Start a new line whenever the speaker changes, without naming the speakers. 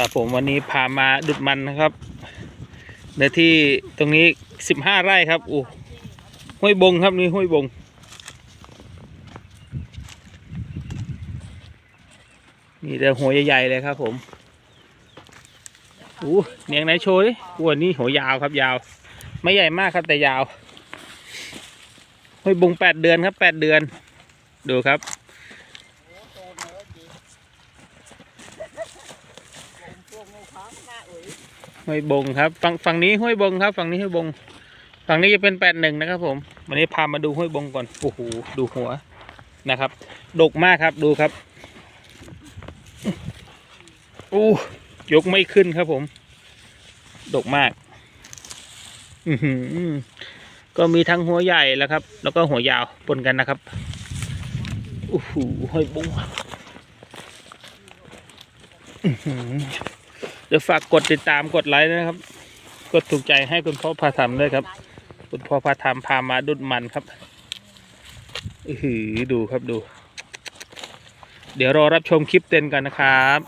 ครับผมวันนี้พามาดุดมันนะครับในที่ตรงนี้สิบห้าไร่ครับโอ้ห้วยบงครับนี่ห้วยบง นี่เดี๋ยวหัวใหญ่ๆเลยครับผมโอ้เนียงไหนโชยอ้วนนี่หัวยาวครับยาว ไม่ใหญ่มากครับแต่ยาวห้วยบงแปดเดือนครับแปดเดือน ดูครับ ห้วยบงครับฝั่งฝั่งนี้ห้วยบงครับ ฝั่งนี้ห้วยบง ฝั่งนี้จะเป็นแปดหนึ่งนะครับ ผม วันนี้พามาดูห้วยบงก่อนโอ้โหดูหัวนะครับดกมากครับดูครับอู้ยกไม่ขึ้นครับ ผมดกมาก อืก็มีทั้งหัวใหญ่แล้วครับ แล้วก็หัวยาวปนกันนะครับโอ้โหห้อยบุ้งอื้อหือ เดี๋ยวฝากกดติดตามกดไลค์นะครับ กดถูกใจให้คุณพ่อพาธรรมด้วยครับ คุณพ่อพาธรรมพามาดุดมันครับอือหือดูครับดู เดี๋ยวรอรับชมคลิปเต็นกันนะครับ